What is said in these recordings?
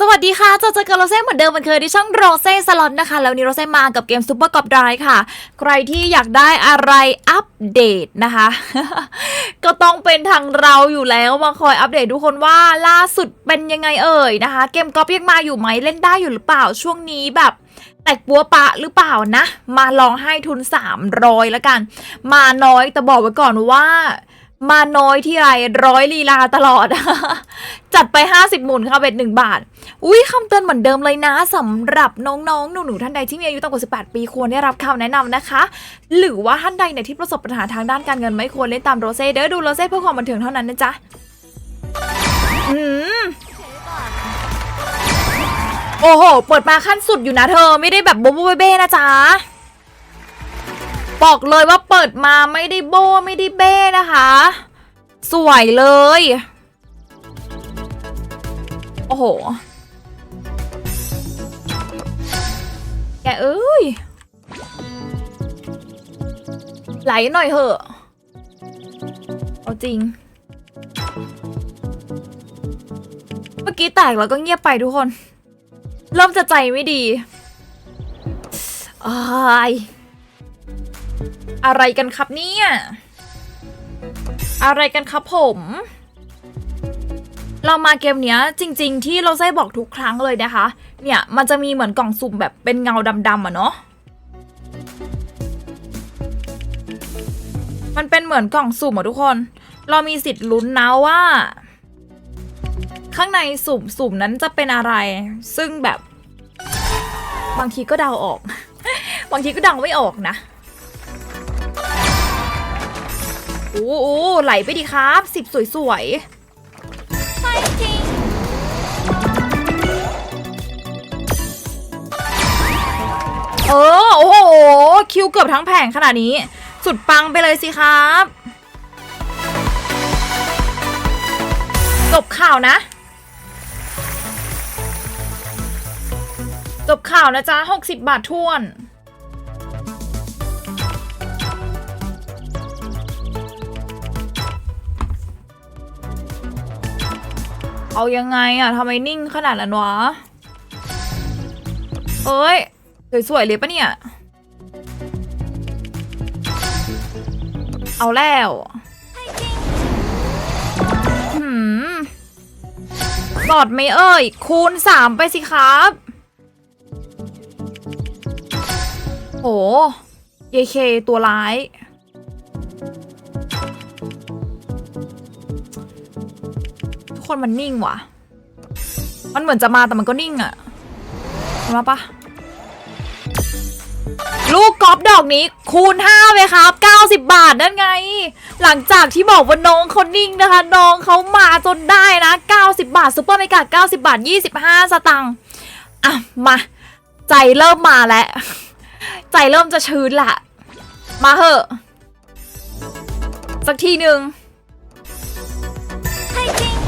สวัสดีค่ะเจอเจอกับโรเซ่เหมือนเดิมเหมือนเคยที่ช่องโรเซ่สล็อตนะคะ แล้วนี้โรเซ่มากับเกมซูเปอร์กอบดายค่ะ ใครที่อยากได้อะไรอัปเดตนะคะ ก็ต้องเป็นทางเราอยู่แล้วมาคอยอัปเดตทุกคนว่าล่าสุดเป็นยังไงเอ่ยนะคะ เกมกอล์ฟยังมาอยู่ไหมเล่นได้อยู่หรือเปล่าช่วงนี้แบบแตกปัวปะหรือเปล่านะ มาลองให้ทุน 300แล้วกัน มาน้อยแต่บอกไว้ก่อนว่า มาน้อยที่ไรร้อยลีลาตลอด จัดไป 50 หมุนค่ะเบ็ดหนึ่งบาท อุ้ยคำเตือนเหมือนเดิมเลยนะสำหรับน้องๆ หนูๆ ท่านใดที่มีอายุต่ำกว่า 18 ปีควรได้รับคำแนะนำนะคะ หรือว่าท่านใดเนี่ยที่ประสบปัญหาทางด้านการเงินไม่ควรเล่นตามโรเซ่เด้อดูโรเซ่เพื่อความบันเทิงเท่านั้นนะจ๊ะอืมโอ้โห เปิดมาขั้นสุดอยู่นะเธอไม่ได้แบบโบโบเบ้นะจ๊ะ บอกเลยว่าเปิดมาไม่ได้โบไม่ได้เบ้นะคะ สวยเลย โอ้โห แกเอ้ย ไหลหน่อยเหอะ เอาจริง เมื่อกี้แตกแล้วก็เงียบไปทุกคน เริ่มจะใจไม่ดีอ้าย อะไรกันครับเนี่ย อะไรกันครับผม เรามาเกมเนี้ยจริง ๆ ที่เราไส้บอกทุกครั้งเลยนะคะ เนี่ยมันจะมีเหมือนกล่องสุ่มแบบเป็นเงาดำๆอะเนาะมันเป็นเหมือนกล่องสุ่มอะทุกคน เรามีสิทธิ์ลุ้นนะว่า ข้างในสุ่มสุ่มนั้นจะเป็นอะไร ซึ่งแบบ บางทีก็เดาออก บางทีก็เดาไม่ออกนะ โอ้โหไหลไปดีครับสิบสวยๆเออโอ้โห คิวเกือบทั้งแผงขนาดนี้ สุดปังไปเลยสิครับจบข่าวนะจบข่าวนะจ๊ะ 60 บาททวน เอายังไงอะทำไมนิ่งขนาดนั้นวะ เอ้ย สวยๆเลยปะเนี่ย เอาแล้วหืมบอดไหมเอ่ย คูณสามไปสิครับโหเยเคตัวร้าย คนมันนิ่งว่ะ มันเหมือนจะมาแต่มันก็นิ่งอะมาปะลูกกอล์ฟดอกนี้คูณ5ไปครับ 90 บาทนั่นไง หลังจากที่บอกว่าน้องเขานิ่งนะคะ น้องเขามาจนได้นะ 90 บาทซุปเปอร์เมกา90 บาท 25 สตังค์อะ มา ใจเริ่มมาแล้ว ใจเริ่มจะชื้นละ มาเหอะ สักทีหนึ่ง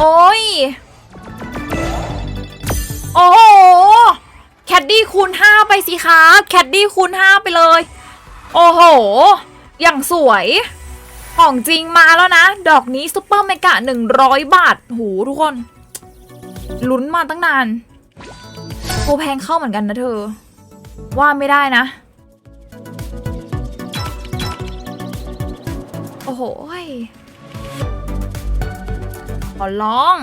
โอ้ย โอ้โห แคดดี้คูณ5ไปสิครับแคดดี้คูณ5ไปเลย โอ้โห อย่างสวย ของจริงมาแล้วนะ ดอกนี้ซุปเปอร์เมกะ100บาทโหทุกคน ลุ้นมาตั้งนานโอแพงเข้าเหมือนกันนะเธอ ว่าไม่ได้นะ โอ้โห อร้อง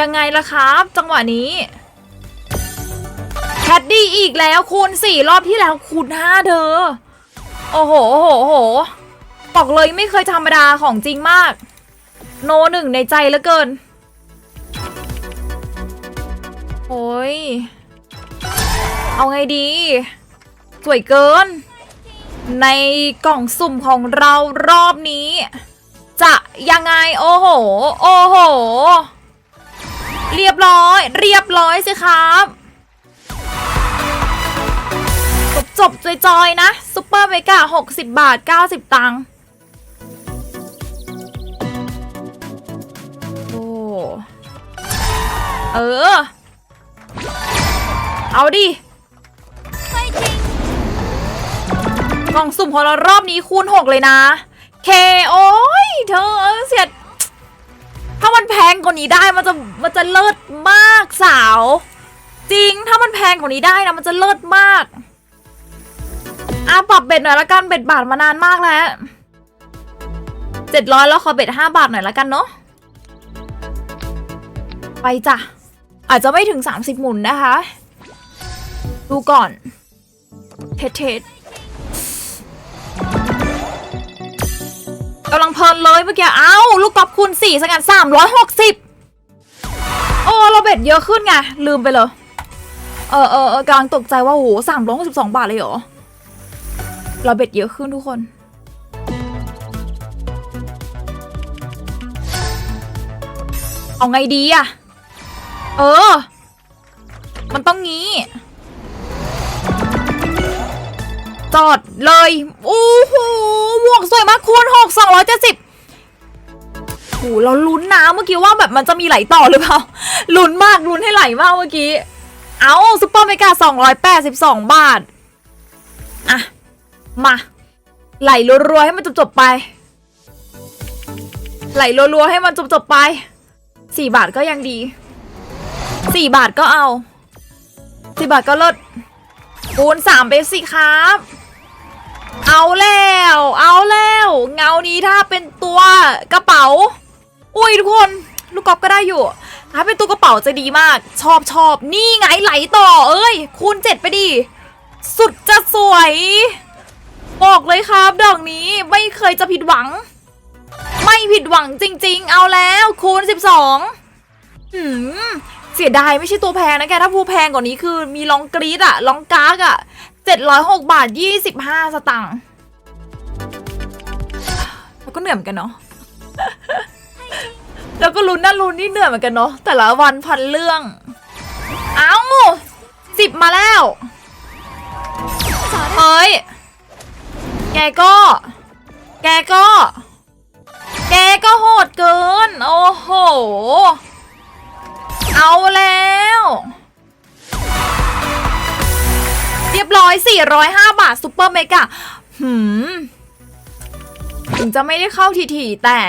ยังไงล่ะครับ จังหวะนี้แคดดี้อีกแล้วคูณสี่รอบที่แล้วคูณห้าเธอ โอ้โหโอ้โหโอ้โหบอกเลยไม่เคยธรรมดาของจริงมาก โนหนึ่งในใจเหลือเกินโอ้ย เอาไงดี สวยเกิน ในกล่องสุ่มของเรารอบนี้ จะยังไงโอ้โห โอ้โห เรียบร้อย เรียบร้อยสิครับจบจบจอยๆนะซุปเปอร์เมกา60 บาท 90 ตังค์โอ้เออ เอาดิ กล่องสุ่มของเรารอบนี้คูณ 6 เลยนะ เคโอ้ยเธอเสียด ถ้าวันแพงกว่านี้ได้มันจะมันจะเลิศมากสาว จริงถ้ามันแพงกว่านี้ได้นะมันจะเลิศมากอะปรับเบ็ดหน่อยละกันเบ็ดบาทมานานมากแล้วเจ็ดร้อยแล้วขอเบ็ดห้าบาทหน่อยละกันเนาะไปจ้ะอาจจะไม่ถึง 30 หมุนนะคะ ดูก่อน เทสเทส กำลังเพลินเลยเมื่อกี้ เอ้า ลูกกอล์ฟคูณ4สังกัด360โอ้เราเบ็ดเยอะขึ้นไง ลืมไปเลย เออเออเออกำลังตกใจว่าโอ้โห362บาทเลยเหรอ เราเบ็ดเยอะขึ้นทุกคน เอาไงดีอะเออ มันต้องงี้ จอดเลยโอ้โหหมวกสวยมากคูณหกสองร้อยเจ็ดสิบโอ้เราลุ้นนะเมื่อกี้ว่าแบบมันจะมีไหลต่อหรือเปล่าลุ้นมากลุ้นให้ไหลมากเมื่อกี้ เอาซุปเปอร์เมกาสองร้อยแปดสิบสองบาท อะ มา ไหลรัวๆให้มันจบๆไป ไหลรัวๆให้มันจบๆไปสี่บาทก็ยังดีสี่บาทก็เอาสี่บาทก็ลดคูณสามไปสิครับ เอาแล้ว เอาแล้ว เงานี้ถ้าเป็นตัวกระเป๋า อุ้ยทุกคน ลูกกอล์ฟก็ได้อยู่ ถ้าเป็นตัวกระเป๋าจะดีมาก ชอบชอบนี่ไงไหลต่อ เอ้ย คูณเจ็ดไปดิ สุดจะสวย บอกเลยครับดอกนี้ไม่เคยจะผิดหวัง ไม่ผิดหวังจริง ๆ เอาแล้ว คูณสิบสองหืมเสียดายไม่ใช่ตัวแพงนะแก ถ้าผู้แพงกว่านี้คือมีลองกรีดอะลองกากอะ เจ็ดร้อยหกบาทยี่สิบห้าสตังค์แล้วก็เหนื่อยเหมือนกันเนาะ แล้วก็ลุ้นนั่นลุ้นนี่เหนื่อยเหมือนกันเนาะ แต่ละวันพันเรื่อง เอ้าสิบมาแล้ว เฮ้ย แกก็ แกก็ แกก็โหดเกิน โอ้โห เอาแล้ว เรียบร้อย 405 บาทซุปเปอร์เมกะหืมถึงจะไม่ได้เข้าทีๆแต่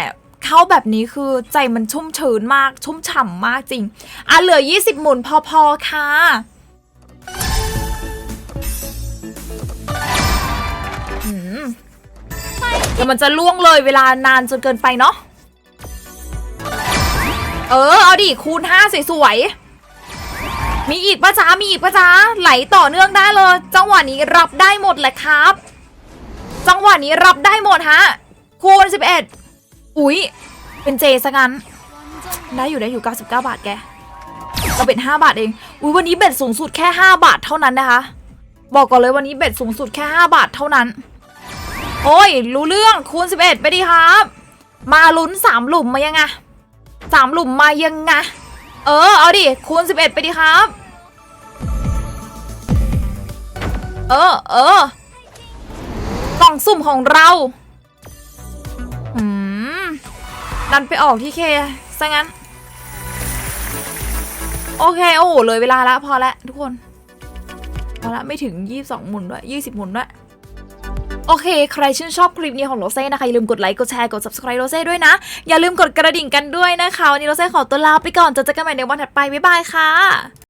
เข้าแบบนี้คือใจมันชุ่มชื้นมาก ชุ่มฉ่ำมากจริง อะเหลือ 20 หมุนพอๆค่ะหืมเดี๋ยวมันจะล่วงเลยเวลานานจนเกินไปเนาะ เออ เอาดิ คูณห้าสวยๆ มีอีกปะจ๊ะมีอีกปะจ๊ะไหลต่อเนื่องได้เลย จังหวะนี้รับได้หมดแหละครับ จังหวะนี้รับได้หมดฮะ คูณสิบเอ็ดอุ๊ยเป็นเจซะงั้น ได้อยู่ได้อยู่ 99 บาทแกเราเบ็ด5บาทเอง อุ๊ยวันนี้เบ็ดสูงสุดแค่ 5 บาทเท่านั้นนะคะ บอกก่อนเลยวันนี้เบ็ดสูงสุดแค่ 5 บาทเท่านั้น โอ้ย รู้เรื่องคูณ 11 ไปดีครับ มาลุ้น 3 หลุมมายังไงสามหลุมมายังไง เออ เอาดิ คูณ 11 ไปดิครับ เออ เออกล่องสุ่มของเรา อืม ดันไปออกที่เคซะงั้น โอเค โอ้โห เลยเวลาละพอละทุกคน พอละไม่ถึง 22 หมุนด้วย 20 หมุนด้วย โอเค ใครชื่นชอบคลิปนี้ของโรเซ่นะคะอย่าลืมกดไลค์ กดแชร์ กด subscribe โรเซ่ด้วยนะ อย่าลืมกดกระดิ่งกันด้วยนะคะ วันนี้โรเซ่ขอตัวลาไปก่อนเจอกันใหม่ในวันถัดไป บ๊ายบายค่ะ